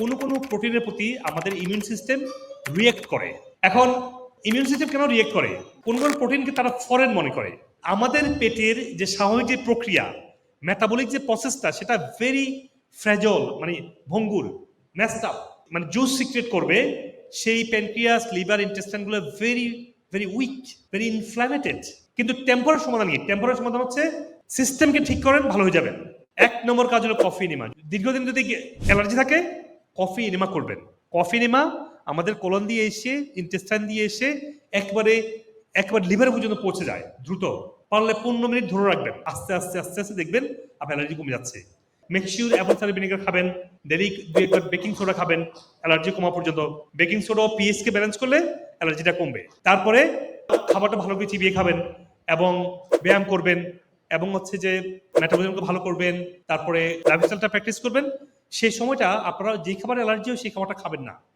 কোনো কোনো প্রোটিনের প্রতি আমাদের ইমিউন সিস্টেম রিয়েক্ট করে। এখন ইমিউন সিস্টেম কেন রিয়েক্ট করে? কোন কোন প্রোটিনকে তারা ফরেন মনে করে। আমাদের পেটের যে স্বাভাবিক যে প্রক্রিয়া মেটাবলিক যে প্রসেসটা সেটা ভেরি ফ্র্যাজল মানে ভঙ্গুর ম্যাস্ট মানে জুস সিক্রেট করবে। সেই pancreas liver ইন্টেস্টাইনগুলো very very weak very inflamed কিন্তু টেম্পোরারি সমাধান কি? টেম্পোরারি সমাধান হচ্ছে সিস্টেমকে ঠিক করেন, ভালো হয়ে যাবেন। এক নম্বর কাজ হলো কফি নিমা দীর্ঘদিন যদি অ্যালার্জি থাকে কফি নিমা করবেন। কফি নিমা আমাদের কোলন দিয়ে এসে ইন্টেস্টাইন দিয়ে এসে একবারে, একবার লিভার পর্যন্ত পৌঁছে যায়, দ্রুত। পারলে পনেরো মিনিট ধরে রাখবেন। আস্তে আস্তে আস্তে আস্তে দেখবেন আপনার অ্যালার্জি কমে যাচ্ছে। Make sure apple cider vinegar খাবেন ডেলি দুই একবার বেকিং সোডা খাবেন অ্যালার্জি কমা পর্যন্ত। বেকিং সোডা ও পিএইচ কে ব্যালেন্স করলে অ্যালার্জিটা কমবে। তারপরে খাবারটা ভালো করে চিবিয়ে খাবেন এবং ব্যায়াম করবেন এবং হচ্ছে যে মেটাবলিজমকে ভালো করবেন, তারপরে লাইফস্টাইলটা প্র্যাকটিস করবেন সেই সময়টা আপনারা যে খাবার অ্যালার্জি হয় সেই খাবারটা খাবেন না।